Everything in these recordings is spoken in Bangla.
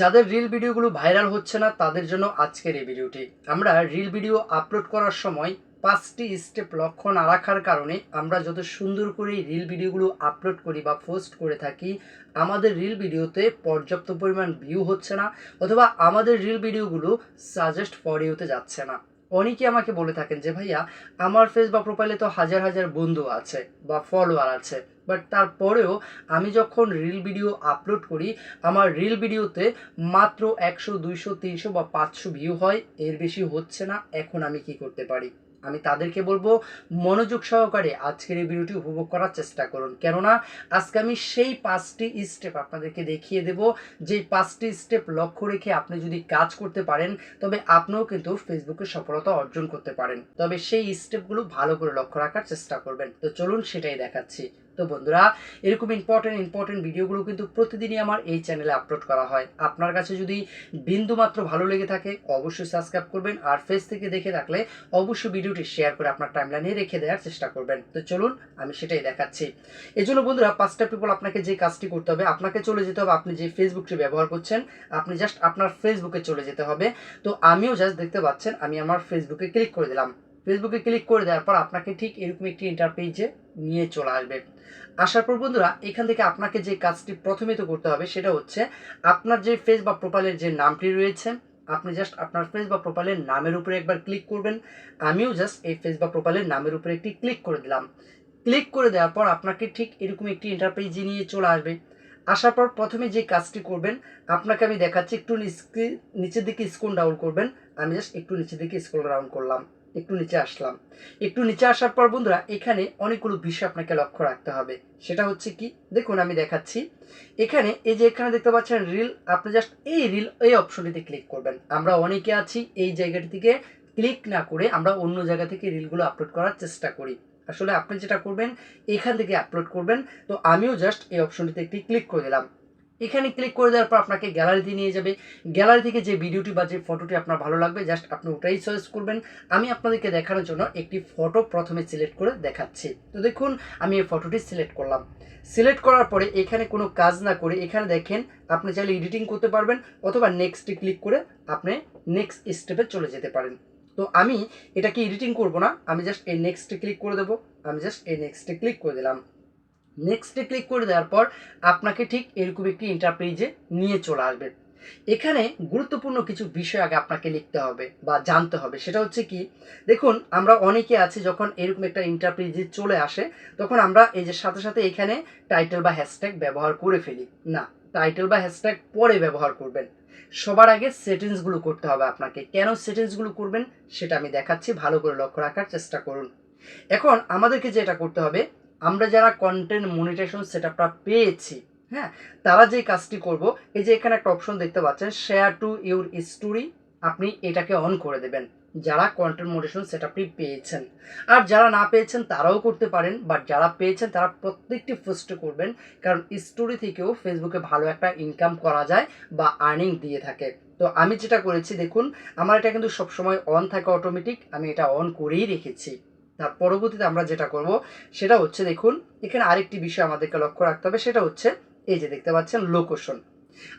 যাদের রিল ভিডিওগুলো ভাইরাল হচ্ছে না, তাদের জন্য আজকের এই ভিডিওটি আমরা রিল ভিডিও আপলোড করার সময় পাঁচটি স্টেপ লক্ষ্য না রাখার কারণে আমরা যত সুন্দর করে রিল ভিডিওগুলো আপলোড করি বা পোস্ট করে থাকি, আমাদের রিল ভিডিওতে পর্যাপ্ত পরিমাণ ভিউ হচ্ছে না, অথবা আমাদের রিল ভিডিওগুলো সাজেস্ট ফর ইউতে যাচ্ছে না। অনেকে আমাকে বলে থাকেন যে, ভাইয়া, আমার ফেস বা প্রোফাইলে তো হাজার হাজার বন্ধু আছে বা ফলোয়ার আছে বাট তারপরেও আমি যখন রিল ভিডিও আপলোড করি, আমার রিল ভিডিওতে মাত্র একশো, দুইশো, তিনশো বা পাঁচশো ভিউ হয়, এর বেশি হচ্ছে না, এখন আমি কি করতে পারি? আমি তাদেরকে বলব, মনোযোগ সহকারে আজকের এই ভিডিওটি উপভোগ করার চেষ্টা করুন। কেননা, আজকে আমি সেই পাঁচটি স্টেপ আপনাদেরকে দেখিয়ে দেব। যেই পাঁচটি স্টেপ লক্ষ্য রেখে আপনি যদি কাজ করতে পারেন, তবে আপনিও কিন্তু ফেসবুকে সফলতা অর্জন করতে পারেন। তবে সেই স্টেপগুলো ভালো করে লক্ষ্য রাখার চেষ্টা করবেন। তো চলুন সেটাই দেখাচ্ছি। তো বন্ধুরা, এরকম ইম্পর্টেন্ট ইম্পর্টেন্ট ভিডিওগুলো কিন্তু প্রতিদিনই আমার এই চ্যানেলে আপলোড করা হয়। আপনার কাছে যদি বিন্দু মাত্র ভালো লেগে থাকে, অবশ্যই সাবস্ক্রাইব করবেন আর ফেস থেকে দেখে থাকলে অবশ্যই ভিডিওটি শেয়ার করে আপনার টাইমলাইনে রেখে দেওয়ার চেষ্টা করবেন। তো চলুন, আমি সেটাই দেখাচ্ছি। এই জন্য বন্ধুরা, পাঁচটা পিপল আপনাকে যে কাজটি করতে হবে, আপনাকে চলে যেতে হবে, আপনি যে ফেসবুকটি ব্যবহার করছেন, আপনি জাস্ট আপনার ফেসবুকে চলে যেতে হবে। তো আমিও জাস্ট দেখতে পাচ্ছেন, আমি আমার ফেসবুকে ক্লিক করে দিলাম। ফেসবুকে ক্লিক করে দেওয়ার পর আপনাকে ঠিক এরকম একটি ইন্টারপেজে নিয়ে চলে আসবে। আসার পর বন্ধুরা, এখান থেকে আপনাকে যে কাজটি প্রথমে তো করতে হবে সেটা হচ্ছে আপনার যে ফেস বা প্রোফাইলের যে নামটি রয়েছে, আপনি জাস্ট আপনার ফেস বা প্রোফাইলের নামের উপরে একবার ক্লিক করবেন। আমিও জাস্ট এই ফেস বা প্রোফাইলের নামের উপরে একটি ক্লিক করে দিলাম। ক্লিক করে দেওয়ার পর আপনাকে ঠিক এরকম একটি ইন্টারপেজে নিয়ে চলে আসবে। আসার পর প্রথমে যে কাজটি করবেন, আপনাকে আমি দেখাচ্ছি, একটু নিচের দিকে স্ক্রল ডাউন করবেন। আমি জাস্ট একটু নিচের দিকে স্ক্রল ডাউন করলাম। একটু নিচে আসলাম। একটু নিচে আসার পর বন্ধুরা, এখানে অনেকগুলো বিষয় আপনাকে লক্ষ্য রাখতে হবে। সেটা হচ্ছে কি? দেখুন, আমি দেখাচ্ছি। এখানে এই যে এখানে দেখতে পাচ্ছেন রিল আপনি জাস্ট এই রিল এই অপশনটিতে ক্লিক করবেন। আমরা অনেকে আছি এই জায়গাটি থেকে ক্লিক না করে আমরা অন্য জায়গা থেকে রিলগুলো আপলোড করার চেষ্টা করি। আসলে আপনি যেটা করবেন, এখান থেকে আপলোড করবেন। তো আমিও জাস্ট এই অপশনটিতে একটি ক্লিক করে দিলাম। এখানে ক্লিক করে দেওয়ার পর আপনাকে গ্যালারিতে নিয়ে যাবে। গ্যালারি থেকে যে ভিডিওটি বা যে ফটোটি আপনার ভালো লাগবে জাস্ট আপনি ওটাই চয়েস করবেন। আমি আপনাদেরকে দেখানোর জন্য একটি ফটো প্রথমে সিলেক্ট করে দেখাচ্ছি। তো দেখুন, আমি এই ফটোটি সিলেক্ট করলাম। সিলেক্ট করার পরে এখানে কোনো কাজ না করে এখানে দেখেন, আপনি চাইলে এডিটিং করতে পারবেন অথবা নেক্সটে ক্লিক করে আপনি নেক্সট স্টেপে চলে যেতে পারেন। তো আমি এটাকে এডিটিং করব না, আমি জাস্ট এই নেক্সটে ক্লিক করে দেবো। আমি জাস্ট এই নেক্সটে ক্লিক করে দিলাম। নেক্সটে ক্লিক করে দেওয়ার পর আপনাকে ঠিক এরকম একটি ইন্টারপ্রেজে নিয়ে চলে আসবে। এখানে গুরুত্বপূর্ণ কিছু বিষয় আগে আপনাকে লিখতে হবে বা জানতে হবে। সেটা হচ্ছে কি, দেখুন আমরা অনেকে আছি যখন এরকম একটা ইন্টারপ্রেজে চলে আসে, তখন আমরা এই যে সাথে সাথে এখানে টাইটেল বা হ্যাশট্যাগ ব্যবহার করে ফেলি। না টাইটেল বা হ্যাশট্যাগ পরে ব্যবহার করবেন। সবার আগে সেটিংসগুলো করতে হবে আপনাকে। কেন সেটিংসগুলো করবেন, সেটা আমি দেখাচ্ছি। ভালো করে লক্ষ্য রাখার চেষ্টা করুন। এখন আমাদেরকে যেটা করতে হবে আমরা যারা কন্টেন্ট মনিটেশন সেটআপটা পেয়েছি হ্যাঁ তারা যে কাজটি করব, এই যে এখানে একটা অপশন দেখতে পাচ্ছেন শেয়ার টু ইউর স্টোরি আপনি এটাকে অন করে দেবেন, যারা কন্টেন্ট মোটিভেশন সেটআপটি পেয়েছেন। আর যারা না পেয়েছেন, তারাও করতে পারেন বাট যারা পেয়েছেন, তারা প্রত্যেকটি পোস্ট করবেন, কারণ স্টোরি থেকেও ফেসবুকে ভালো একটা ইনকাম করা যায় বা আর্নিং দিয়ে থাকে। তো আমি যেটা করেছি, দেখুন, আমার এটা কিন্তু সবসময় অন থাকে অটোমেটিক আমি এটা অন করেই রেখেছি। তার পরবর্তীতে আমরা যেটা করব, সেটা হচ্ছে দেখুন, এখানে আরেকটি বিষয় আমাদেরকে লক্ষ্য রাখতে হবে, সেটা হচ্ছে এই যে দেখতে পাচ্ছেন লোকেশন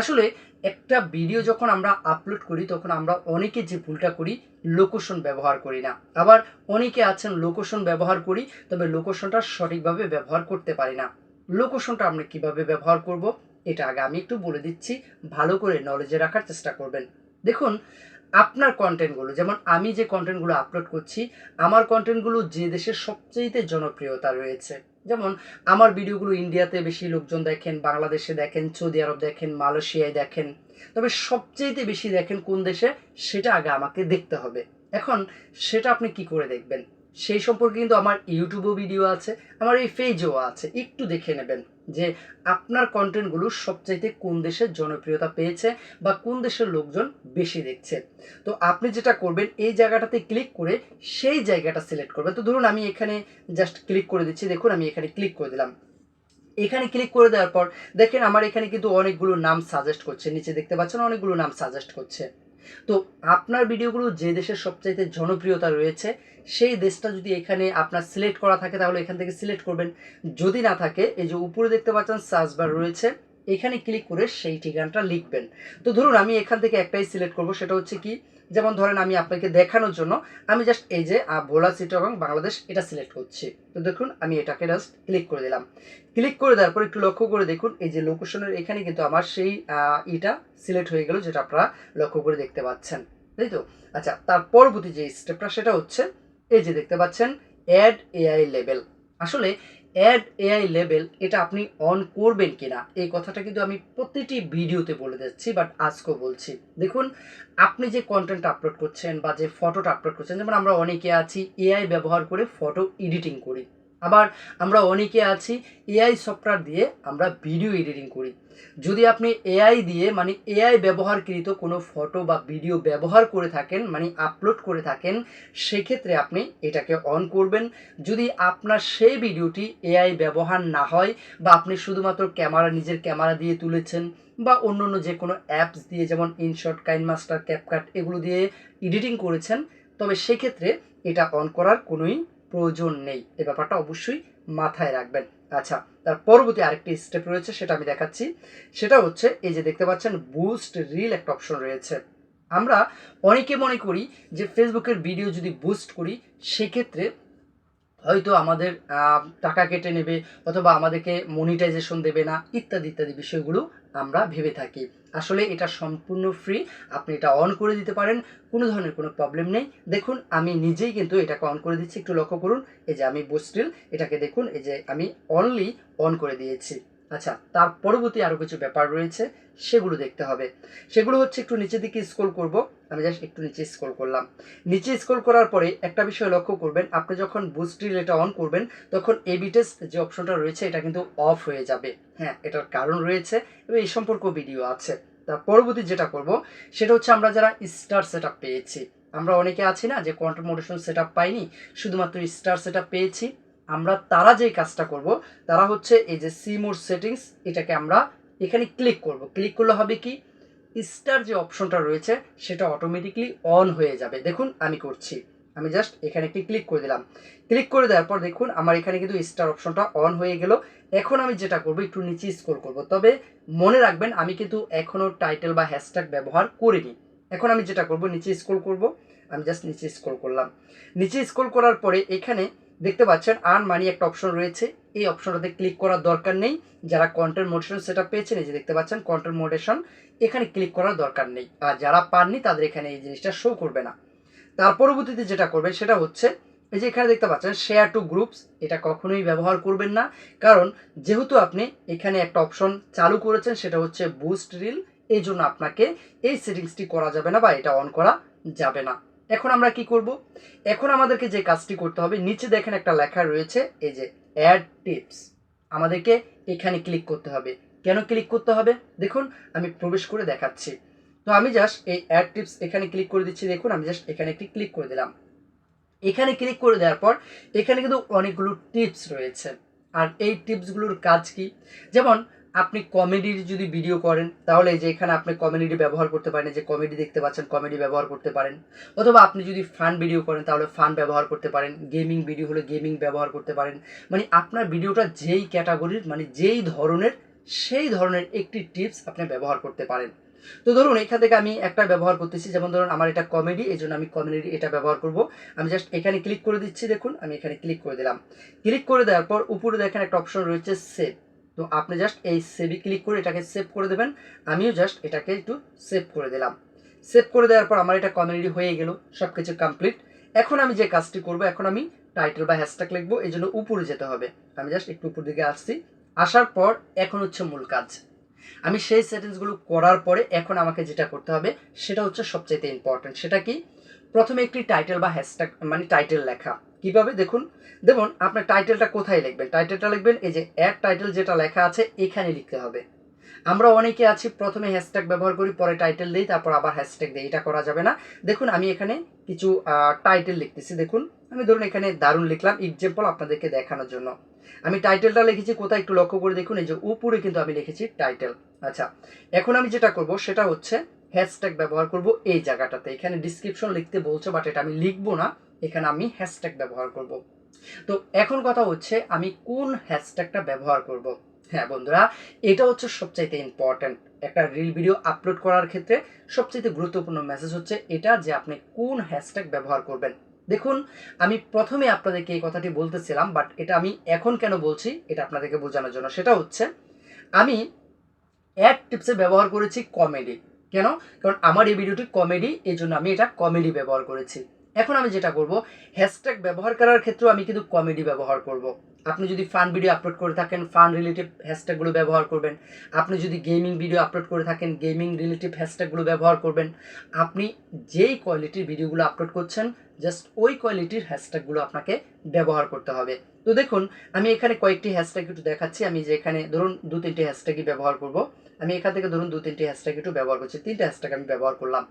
আসলে একটা ভিডিও যখন আমরা আপলোড করি, তখন আমরা অনেকে যে ভুলটা করি লোকেশন ব্যবহার করি না। আবার অনেকে আছেন লোকেশন ব্যবহার করি, তবে লোকেশনটা সঠিকভাবে ব্যবহার করতে পারি না। লোকেশনটা আমরা কীভাবে ব্যবহার করব, এটা আগে আমি একটু বলে দিচ্ছি। ভালো করে নলেজে রাখার চেষ্টা করবেন। দেখুন আপনার কন্টেন্টগুলো যেমন আমি যে কন্টেন্টগুলো আপলোড করছি, আমার কন্টেন্টগুলো যে দেশের সবচেয়ে জনপ্রিয়তা রয়েছে। যেমন আমার ভিডিওগুলো ইন্ডিয়াতে বেশি লোকজন দেখেন বাংলাদেশে দেখেন সৌদি আরব দেখেন মালয়েশিয়ায় দেখেন। তবে সবচেয়ে বেশি দেখেন কোন দেশে, সেটা আগে আমাকে দেখতে হবে। এখন সেটা আপনি কি করে দেখবেন? সেই সম্পর্কে কিন্তু আমার ইউটিউবও ভিডিও আছে, আমার এই পেজেও আছে। একটু দেখে নেবেন যে আপনার কন্টেন্টগুলো সবচাইতে কোন দেশের জনপ্রিয়তা পেয়েছে বা কোন দেশের লোকজন বেশি দেখছে। তো আপনি যেটা করবেন, এই জায়গাটাতে ক্লিক করে সেই জায়গাটা সিলেক্ট করবেন। তো ধরুন আমি এখানে জাস্ট ক্লিক করে দিচ্ছি, দেখুন আমি এখানে ক্লিক করে দিলাম। এখানে ক্লিক করে দেওয়ার পর দেখেন আমার এখানে কিন্তু অনেকগুলো নাম সাজেস্ট করছে, নিচে দেখতে পাচ্ছেন অনেকগুলো নাম সাজেস্ট করছে। তো আপনার ভিডিওগুলো যে দেশের সবচাইতে জনপ্রিয়তা রয়েছে, সেই দেশটা যদি এখানে আপনার সিলেক্ট করা থাকে, তাহলে এখান থেকে সিলেক্ট করবেন। যদি না থাকে, এই যে উপরে দেখতে পাচ্ছেন সার্চ বার রয়েছে। এখানে ক্লিক করে সেই ঠিকানাটা লিখবেন। তো ধরুন আমি এখান থেকে একটাই সিলেক্ট করব, সেটা হচ্ছে কি? যেমন ধরেন আমি আপনাকে দেখানোর জন্য আমি জাস্ট এই যে ভোলা চিটাগং বাংলাদেশ এটা সিলেক্ট করছি। তো দেখুন আমি এটাকে জাস্ট ক্লিক করে দিলাম। ক্লিক করে দেওয়ার পর একটু লক্ষ্য করে দেখুন, এই যে লোকেশনের এখানে কিন্তু আমার সেই ইটা সিলেক্ট হয়ে গেল, যেটা আপনারা লক্ষ্য করে দেখতে পাচ্ছেন। তাই তো? আচ্ছা তার পরবর্তী যে স্টেপটা সেটা হচ্ছে এই যে দেখতে পাচ্ছেন অ্যাড এআই লেভেল আসলে অ্যাড এআই লেভেল এটা আপনি অন করবেন কিনা, এই কথাটা কিন্তু আমি প্রতিটি ভিডিওতে বলে যাচ্ছি বাট আজকেও বলছি। দেখুন, আপনি যে কন্টেন্ট আপলোড করছেন বা যে ফটোটা আপলোড করছেন, যেমন আমরা অনেকে আছি এআই ব্যবহার করে ফটো এডিটিং করি। আবার আমরা অনেকে আছি এআই সফটওয়্যার দিয়ে আমরা ভিডিও এডিটিং করি। যদি আপনি এআই দিয়ে মানে এআই ব্যবহারকৃত কোনো ফটো বা ভিডিও ব্যবহার করে থাকেন মানে আপলোড করে থাকেন, সেক্ষেত্রে আপনি এটাকে অন করবেন। যদি আপনার সেই ভিডিওটি এআই ব্যবহার না হয় বা আপনি শুধুমাত্র ক্যামেরা নিজের ক্যামেরা দিয়ে তুলেছেন বা অন্য অন্য যে কোনো অ্যাপস দিয়ে, যেমন ইনশট কাইন মাস্টার ক্যাপকাট এগুলো দিয়ে এডিটিং করেছেন, তবে সেক্ষেত্রে এটা অন করার কোনোই প্রয়োজন নেই। এ ব্যাপারটা অবশ্যই মাথায় রাখবেন। আচ্ছা তার পরবর্তী আরেকটি স্টেপ রয়েছে, সেটা আমি দেখাচ্ছি। সেটা হচ্ছে, এই যে দেখতে পাচ্ছেন বুস্ট রিল একটা অপশন রয়েছে। আমরা অনেকে মনে করি যে ফেসবুকের ভিডিও যদি বুস্ট করি, সেক্ষেত্রে হয়তো আমাদের টাকা কেটে নেবে, অথবা আমাদেরকে মনিটাইজেশন দেবে না, ইত্যাদি ইত্যাদি বিষয়গুলো আমরা ভেবে থাকি। আসলে এটা সম্পূর্ণ ফ্রি আপনি এটা অন করে দিতে পারেন, কোনো ধরনের কোনো প্রবলেম নেই। দেখুন, আমি নিজেই কিন্তু এটাকে অন করে দিচ্ছি। একটু লক্ষ্য করুন, এই যে আমি বুস্টিল এটাকে দেখুন, এই যে আমি অনলি অন করে দিয়েছি। আচ্ছা তার পরবর্তী আরও কিছু ব্যাপার রয়েছে, সেগুলো দেখতে হবে। সেগুলো হচ্ছে একটু নিচের দিকে স্ক্রল করব। আমি জাস্ট একটু নিচে স্ক্রল করলাম। নিচে স্ক্রল করার পরে একটা বিষয় লক্ষ্য করবেন, আপনি যখন বুস্টিল এটা অন করবেন, তখন এবি টেস্ট যে অপশনটা রয়েছে, এটা কিন্তু অফ হয়ে যাবে। হ্যাঁ এটার কারণ রয়েছে এবং এই সম্পর্ক ভিডিও আছে। তার পরবর্তী যেটা করব, সেটা হচ্ছে আমরা যারা স্টার সেট পেয়েছি। আমরা অনেকে আছি না যে কন্টেন্ট মোডেশন সেট পাইনি, শুধুমাত্র স্টার সেট পেয়েছি। আমরা তারা যেই কাজটা করব, তারা হচ্ছে এই যে সি মোড সেটিংস এটাকে আমরা এখানে ক্লিক করব। ক্লিক করলে হবে কি? স্টার যে অপশনটা রয়েছে, সেটা অটোমেটিকলি অন হয়ে যাবে। দেখুন, আমি করছি। আমি জাস্ট এখানে একটি ক্লিক করে দিলাম। ক্লিক করে দেওয়ার পর দেখুন, আমার এখানে কিন্তু স্টার অপশনটা অন হয়ে গেল। এখন আমি যেটা করব, একটু নিচে স্ক্রল করব। তবে মনে রাখবেন, আমি কিন্তু এখনও টাইটেল বা হ্যাশট্যাগ ব্যবহার করিনি। এখন আমি যেটা করব, নিচে স্ক্রল করব। আমি জাস্ট নিচে স্ক্রল করলাম। নিচে স্ক্রল করার পরে এখানে দেখতে পাচ্ছেন আর্ন মানি একটা অপশন রয়েছে। এই অপশনটাতে ক্লিক করার দরকার নেই। যারা কন্টেন্ট মোডেশন সেটা পেয়েছেন, এই যে দেখতে পাচ্ছেন কন্টেন্ট মোডেশন এখানে ক্লিক করার দরকার নেই। আর যারা পাননি, তাদের এখানে এই জিনিসটা শো করবে না। তার পরবর্তীতে যেটা করবেন, সেটা হচ্ছে, এই যে এখানে দেখতে পাচ্ছেন শেয়ার টু গ্রুপস এটা কখনোই ব্যবহার করবেন না। কারণ, যেহেতু আপনি এখানে একটা অপশন চালু করেছেন, সেটা হচ্ছে বুস্ট রিল এই জন্য আপনাকে এই সেটিংসটি করা যাবে না বা এটা অন করা যাবে না। এখন আমরা কি করব? এখন আমাদেরকে যে কাজটি করতে হবে, নিচে দেখেন একটা লেখা রয়েছে, এই যে অ্যাড টিপস আমাদেরকে এখানে ক্লিক করতে হবে। কেন ক্লিক করতে হবে? দেখুন, আমি প্রবেশ করে দেখাচ্ছি। তো আমি জাস্ট এই অ্যাড টিপস এখানে ক্লিক করে দিচ্ছি, দেখুন, আমি জাস্ট এখানে একটি ক্লিক করে দিলাম। এখানে ক্লিক করে দেওয়ার পর, এখানে কিন্তু অনেকগুলো টিপস রয়েছে। আর এই টিপসগুলোর কাজ কি? যেমন আপনি কমেডির যদি ভিডিও করেন, তাহলে এই যে এখানে আপনি কমেডি ব্যবহার করতে পারেন যে কমেডি দেখতে পাচ্ছেন কমেডি ব্যবহার করতে পারেন। অথবা আপনি যদি ফান ভিডিও করেন, তাহলে ফান ব্যবহার করতে পারেন। গেমিং ভিডিও হলে গেমিং ব্যবহার করতে পারেন। মানে আপনার ভিডিওটা যেই ক্যাটাগরির মানে যেই ধরনের, সেই ধরনের একটি টিপস আপনি ব্যবহার করতে পারেন। তো ধরুন, এখান থেকে আমি একটা ব্যবহার করতেছি, যেমন ধরুন, আমার এটা কমেডি এই জন্য আমি কমেডি এটা ব্যবহার করব। আমি জাস্ট এখানে ক্লিক করে দিচ্ছি, দেখুন, আমি এখানে ক্লিক করে দিলাম। ক্লিক করে দেওয়ার পর উপরে দেখেন একটা অপশন রয়েছে সেভ তো আপনি জাস্ট এই সেভি ক্লিক করে এটাকে সেভ করে দেবেন। আমিও জাস্ট এটাকে একটু সেভ করে দিলাম। সেভ করে দেওয়ার পর আমার এটা কমেডি হয়ে গেল সব কিছু কমপ্লিট এখন আমি যে কাজটি করব, এখন আমি টাইটেল বা হ্যাশট্যাগ লিখব, এই জন্য উপরে যেতে হবে। আমি জাস্ট একটু উপর দিকে আসছি। আসার পর এখন হচ্ছে মূল কাজ। আমি সেই সেটিংসগুলো করার পরে এখন আমাকে যেটা করতে হবে, সেটা হচ্ছে সবচাইতে ইম্পর্টেন্ট সেটা কি? প্রথমে একটি টাইটেল বা হ্যাশট্যাগ মানে টাইটেল লেখা। কীভাবে দেখুন? দেখুন, আপনার টাইটেলটা কোথায় লিখবেন? টাইটেলটা লিখবেন, এই যে অ্যাড টাইটেল যেটা লেখা আছে, এখানে লিখতে হবে। আমরা অনেকে আছি, প্রথমে হ্যাশট্যাগ ব্যবহার করি, পরে টাইটেল দিই, তারপর আবার হ্যাশট্যাগ দিই, এটা করা যাবে না। দেখুন, আমি এখানে কিছু টাইটেল লিখতেছি, দেখুন। আমি ধরুন এখানে দারুণ লিখলাম এক্সাম্পল আপনাদেরকে দেখানোর জন্য। আমি টাইটেলটা লিখেছি, কোথায় একটু লক্ষ্য করে দেখুন, এই যে উপরে কিন্তু আমি লিখেছি টাইটেল আচ্ছা এখন আমি যেটা করব, সেটা হচ্ছে হ্যাশট্যাগ ব্যবহার করব এই জায়গাটাতে। এখানে ডিসক্রিপশন লিখতে বলছে বাট এটা আমি লিখব না। এখানে আমি হ্যাশট্যাগ ব্যবহার করব। তো এখন কথা হচ্ছে, আমি কোন হ্যাশট্যাগটা ব্যবহার করব? হ্যাঁ বন্ধুরা, এটা হচ্ছে সবচাইতে ইম্পর্ট্যান্ট একটা রিল ভিডিও আপলোড করার ক্ষেত্রে সবচাইতে গুরুত্বপূর্ণ মেসেজ হচ্ছে এটা যে আপনি কোন হ্যাশট্যাগ ব্যবহার করবেন। দেখুন, আমি প্রথমে আপনাদেরকে এই কথাটি বলতেছিলাম বাট এটা আমি এখন কেন বলছি, এটা আপনাদেরকে বোঝানোর জন্য। সেটা হচ্ছে, আমি অ্যাড টিপসে ব্যবহার করেছি কমেডি কেন? কারণ আমার এই ভিডিওটি কমেডি এই জন্য আমি এটা কমেডি ব্যবহার করেছি। এখন আমি যেটা করব হ্যাশট্যাগ ব্যবহার করার ক্ষেত্রেও আমি কিন্তু কমেডি ব্যবহার করব। আপনি যদি ফান ভিডিও আপলোড করে থাকেন ফান রিলেটিভ হ্যাশট্যাগুলো ব্যবহার করবেন। আপনি যদি গেমিং ভিডিও আপলোড করে থাকেন গেমিং রিলেটিভ হ্যাশট্যাগুলো ব্যবহার করবেন। আপনি যেই কোয়ালিটির ভিডিওগুলো আপলোড করছেন জাস্ট ওই কোয়ালিটির হ্যাশট্যাগুলো আপনাকে ব্যবহার করতে হবে। তো দেখুন, আমি এখানে কয়েকটি হ্যাশট্যাগ একটু দেখাচ্ছি। আমি যে এখানে ধরুন দু তিনটি হ্যাশট্যাগই ব্যবহার করব। আমি এখান থেকে ধরুন দু তিনটি হ্যাশট্যাগ একটু ব্যবহার করছি। তিনটে হ্যাশট্যাগ আমি ব্যবহার করলাম।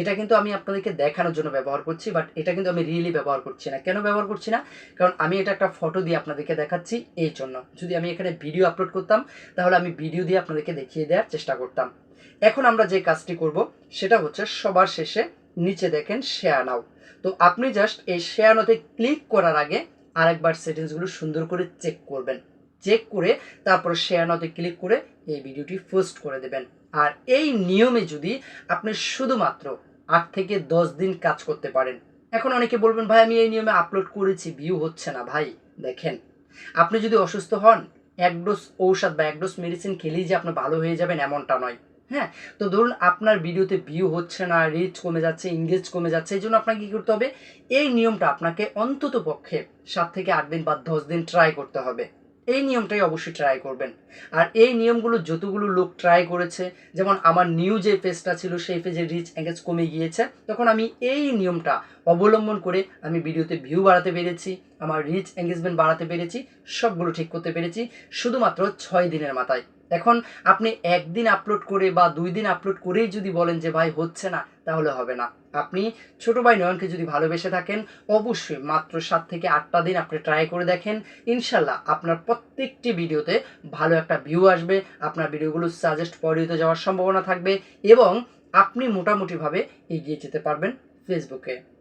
এটা কিন্তু আমি আপনাদেরকে দেখানোর জন্য ব্যবহার করছি বাট এটা কিন্তু আমি রিয়েলি ব্যবহার করছি না। কেন ব্যবহার করছি না? কারণ আমি এটা একটা ফটো দিয়ে আপনাদেরকে দেখাচ্ছি এই জন্য। যদি আমি এখানে ভিডিও আপলোড করতাম, তাহলে আমি ভিডিও দিয়ে আপনাদেরকে দেখিয়ে দেওয়ার চেষ্টা করতাম। এখন আমরা যে কাজটি করব, সেটা হচ্ছে সবার শেষে নিচে দেখেন শেয়ার নাও তো আপনি জাস্ট এই শেয়ার নোতে ক্লিক করার আগে আরেকবার সেটিংসগুলো সুন্দর করে চেক করবেন। চেক করে তারপর শেয়ার নতে ক্লিক করে এই ভিডিওটি পোস্ট করে দেবেন। আর এই নিয়মে যদি আপনি শুধুমাত্র আট থেকে দশ দিন কাজ করতে পারেন, এখন অনেকে বলবেন, ভাই, আমি এই নিয়মে আপলোড করেছি ভিউ হচ্ছে না। ভাই, দেখেন, আপনি যদি অসুস্থ হন, এক ডোজ ঔষধ বা এক ডোজ মেডিসিন খেলেই যে আপনি ভালো হয়ে যাবেন এমনটা নয়। হ্যাঁ তো ধরুন আপনার ভিডিওতে ভিউ হচ্ছে না রিচ কমে যাচ্ছে ইংগেজ কমে যাচ্ছে, এই জন্য আপনাকে কী করতে হবে? এই নিয়মটা আপনাকে অন্তত পক্ষে সাত থেকে আট দিন বা দশ দিন ট্রাই করতে হবে। এই নিয়মটাই অবশ্যই ট্রাই করবেন। আর এই নিয়মগুলো যতগুলো লোক ট্রাই করেছে, যেমন আমার নিউ যে পেজটা ছিল, সেই পেজে রিচ এঙ্গেজ কমে গিয়েছে, তখন আমি এই নিয়মটা অবলম্বন করে আমি ভিডিওতে ভিউ বাড়াতে পেরেছি, আমার রিচ এঙ্গেজমেন্ট বাড়াতে পেরেছি, সবগুলো ঠিক করতে পেরেছি, শুধুমাত্র ছয় দিনের মাথায়। এখন আপনি একদিন আপলোড করে বা দুই দিন আপলোড করেই যদি বলেন যে, ভাই, হচ্ছে না, তাহলে হবে না। আপনি ছোট ভাই নয়নকে যদি ভালোবেসে থাকেন, অবশ্যই মাত্র সাত থেকে আটটা দিন আপনি ট্রাই করে দেখেন। ইনশাল্লাহ আপনার প্রত্যেকটি ভিডিওতে ভালো একটা ভিউ আসবে। আপনার ভিডিওগুলো সাজেস্ট পরিহিত যাওয়ার সম্ভাবনা থাকবে এবং আপনি মোটামুটিভাবে এগিয়ে যেতে পারবেন ফেসবুকে